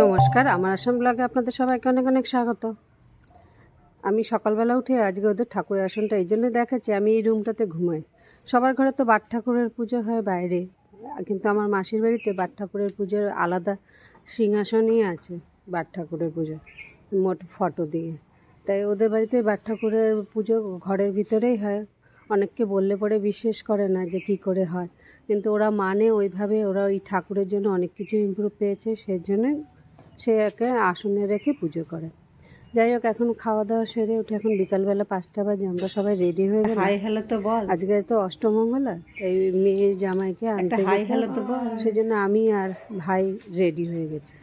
নমস্কার। আমার আসাম ব্লগে আপনাদের সবাইকে অনেক অনেক স্বাগত। আমি সকালবেলা উঠে আজকে ওদের ঠাকুরের আসনটা এই জন্য দেখাচ্ছি, আমি এই রুমটাতে ঘুমাই। সবার ঘরে তো বাট ঠাকুরের পুজো হয় বাইরে, কিন্তু আমার মাসির বাড়িতে বাট ঠাকুরের পুজোর আলাদা সিংহাসনই আছে, বাট ঠাকুরের পুজো, মোট ফটো দিয়ে। তাই ওদের বাড়িতে বাট ঠাকুরের পুজো ঘরের ভিতরেই হয়। অনেককে বললে পরে বিশ্বাস করে না যে কি করে হয়, কিন্তু ওরা মানে ওইভাবে ওরা ওই ঠাকুরের জন্য অনেক কিছু ইমপ্রুভ পেয়েছে সেই জন্য সে একে আসনে রেখে পুজো করে। যাই হোক এখন খাওয়া দাওয়া সেরে উঠে এখন বিকালবেলা পাঁচটা বাজে আমরা সবাই রেডি হয়ে গেলাম। হাই হ্যালো তো বল। আজকে তো অষ্টমঙ্গলা এই মেয়ে জামাইকে আনতে হাই হ্যালো তো বল। সেই জন্য আমি আর ভাই রেডি হয়ে গেছি।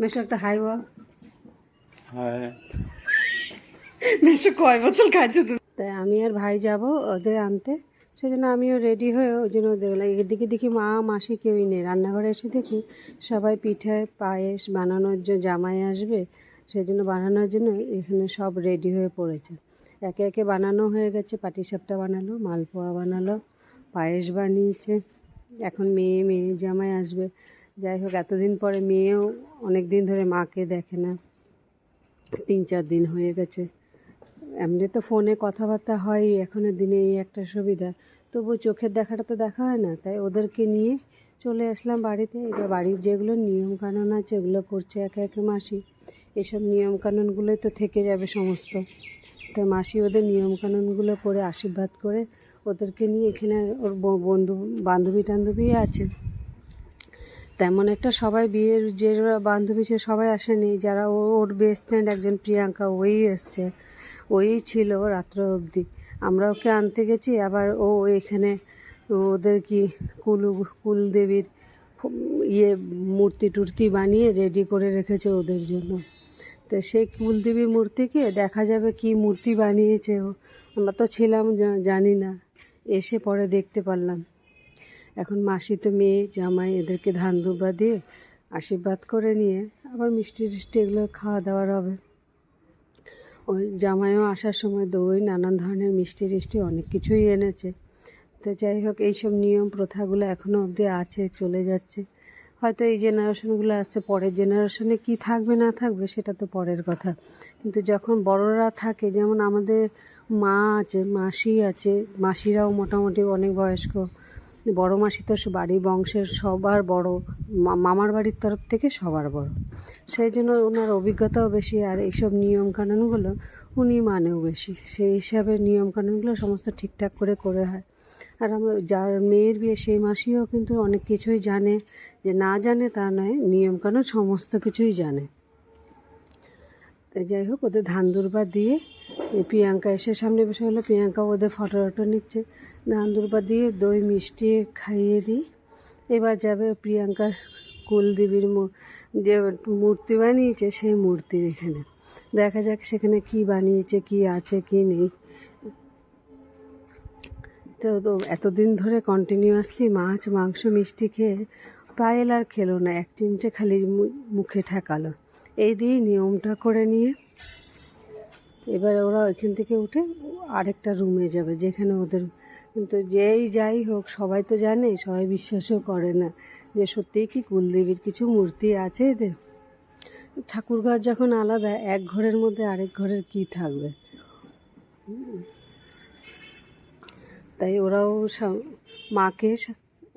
মেশো একটা হাই বল। হ্যাঁ মেশো কয় বোতল খাইছো তুমি? তাই আমি আর ভাই যাব ওদের আনতে। সেই জন্য আমিও রেডি হয়ে ওই জন্য দেখলাম এদিকে দেখি মা, মাসি কেউই নেই। রান্নাঘরে এসে দেখি সবাই পিঠে, পায়েস বানানোর জন্য জামাই আসবে। সেই জন্য বানানোর জন্য এখানে সব রেডি হয়ে পড়েছে। একে একে বানানো হয়ে গেছে পাটিসাপটা বানালো, মালপোয়া বানালো, পায়েস বানিয়েছে। এখন মেয়ে মেয়ে জামাই আসবে। যাই হোক, এতদিন পরে মেয়েও অনেক দিন ধরে মাকে দেখে না। তিন চার দিন হয়ে গেছে। এমনি তো ফোনে কথাবার্তা হয়, এখনের দিনে এই একটা সুবিধা। তবু চোখের দেখাটা তো দেখা হয় না, তাই ওদেরকে নিয়ে চলে আসলাম বাড়িতে। এবার বাড়ির যেগুলো নিয়ম কানুন আছে ওগুলো করছে একে একে মাসি। এসব নিয়ম কানুনগুলোই তো থেকে যাবে সমস্ত। তো মাসি ওদের নিয়ম কানুনগুলো করে আশীর্বাদ করে ওদেরকে নিয়ে এখানে ওর বন্ধু, বান্ধবী টান্ধবী আছে। তেমন একটা সবাই বিয়ের যে বান্ধবী, সে সবাই আসেনি। যারা ওর বেস্ট ফ্রেন্ড একজন প্রিয়াঙ্কা, ওই এসছে। ওই ছিল রাত্র অবধি। আমরা ওকে আনতে গেছি, আবার ও এখানে ওদের কি কুল, কুলদেবীর ইয়ে মূর্তি টুর্তি বানিয়ে রেডি করে রেখেছে ওদের জন্য। তো সেই কুলদেবী মূর্তিকে দেখা যাবে কি মূর্তি বানিয়েছে ও। আমরা তো ছিলাম জানি না। এসে পরে দেখতে পারলাম। এখন মাসি তো মেয়ে, জামাই, এদেরকে ধান দুবা দিয়ে আশীর্বাদ করে নিয়ে আবার মিষ্টি টিষ্টি এগুলো খাওয়া দাওয়ার হবে। ওই জামাইও আসার সময় দই, নানান ধরনের মিষ্টি টিষ্টি অনেক কিছুই এনেছে। তো যাই হোক, এইসব নিয়ম প্রথাগুলো এখনও অবধি আছে, চলে যাচ্ছে। হয়তো এই জেনারেশনগুলো আসছে পরের জেনারেশনে কি থাকবে, না থাকবে, সেটা তো পরের কথা। কিন্তু যখন বড়রা থাকে, যেমন আমাদের মা আছে, মাসি আছে, মাসিরাও মোটামুটি অনেক বয়স্ক। বড় মাসি তো বাড়ি বংশের সবার বড় মামার বাড়ির তরফ থেকে সবার বড়। সেই জন্য ওনার অভিজ্ঞতাও বেশি আর এইসব নিয়ম কানুনগুলো উনি মানেও বেশি। সেই হিসাবে নিয়ম কানুনগুলো সমস্ত ঠিকঠাক করে করে হয়। আর আমার, যার মেয়ের বিয়ে সেই মাসিও কিন্তু অনেক কিছুই জানে। যে না জানে তা নয়, নিয়মকানুন সমস্ত কিছুই জানে। যাই হোক, ওদের ধান দুর্বা দিয়ে প্রিয়াঙ্কা এসে সামনে বসে হলো প্রিয়াঙ্কা, ওদের ফটো টটো নিচ্ছে। ধান দুর্বা দিয়ে দই মিষ্টি খাইয়ে দিই। এবার যাবে প্রিয়াঙ্কার কুলদেবীর যে মূর্তি বানিয়েছে, সেই মূর্তির এখানে। দেখা যাক সেখানে কি বানিয়েছে, কি আছে, কি নেই। তো তো এতদিন ধরে কন্টিনিউয়াসলি মাছ, মাংস, মিষ্টি খেয়ে পায়েল আর খেলো না। এক চিমটে খালি মুখে ঠেকালো। এই দিয়ে নিয়মটা করে নিয়ে এবার ওরা ওইখান থেকে উঠে আরেকটা রুমে যাবে, যেখানে ওদের কিন্তু যেই যাই হোক, সবাই তো জানে, সবাই বিশ্বাসও করে না যে সত্যিই কি কুলদেবীর কিছু মূর্তি আছে এদের। ঠাকুরঘর যখন আলাদা, এক ঘরের মধ্যে আরেক ঘরের কি থাকবে? তাই ওরাও মাকে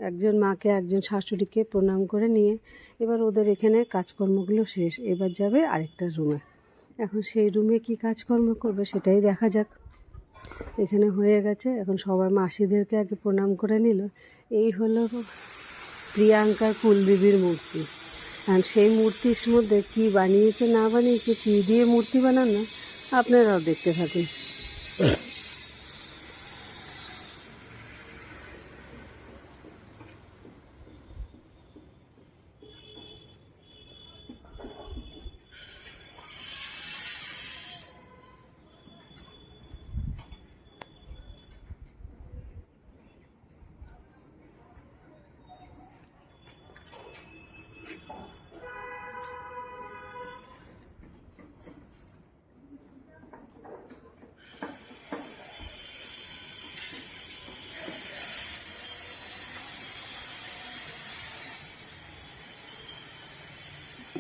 একজন মাকে, একজন শাশুড়িকে প্রণাম করে নিয়ে এবার ওদের এখানে কাজকর্মগুলো শেষ। এবার যাবে আরেকটা রুমে। এখন সেই রুমে কি কাজকর্ম করবে সেটাই দেখা যাক। এখানে হয়ে গেছে। এখন সবাই মাসিদেরকে আগে প্রণাম করে নিল। এই হলো প্রিয়াঙ্কার কুলদেবীর মূর্তি। আর সেই মূর্তির মধ্যে কি বানিয়েছে, না বানিয়েছে, কী দিয়ে মূর্তি বানানো, আপনারাও দেখতে থাকুন।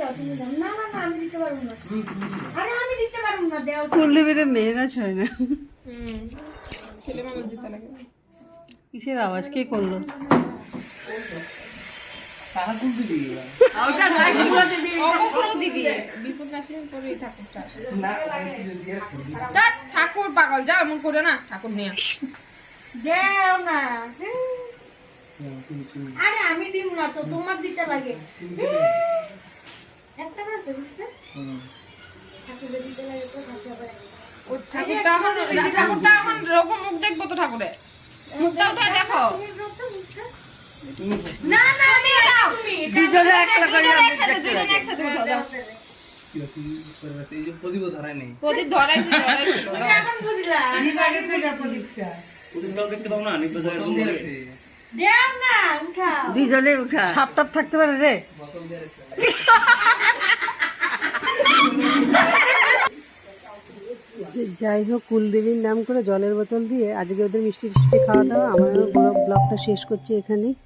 দাও তুমি দাও না না না আমি দিতে পারব না। আরে আমি দিতে পারব না দেও মেয়েরা ছয় না। ছেলে মানুষ দিতে লাগে। কিসের আওয়াজ? কে করল? ঠাকুর পাগল যা এমন করে না ঠাকুর নিয়ে না। আরে আমি দিব না তো তোমার দিতে লাগে একটা না তো বুঝতে ঠাকুরের দিতে লাগে তো ঠাকুর ওই ঠাকুরটা এখন ঠাকুরটা এখন রকম মুখ দেখব তো ঠাকুরের মুখটা উঠায় দেখো না না আমি দাও দুজনে একসাথে একসাথে প্রদীপ নেই প্রদীপ এখন প্রদীপটাও দেখতে পাও না নিত্য উঠা। সাপ টাপ থাকতে পারে রে। যাই হোক, কুলদেবীর নাম করে জলের বোতল দিয়ে আজকে ওদের মিষ্টি টিষ্টি খাওয়া দাওয়া। আমার ব্লগটা শেষ করছি এখানেই।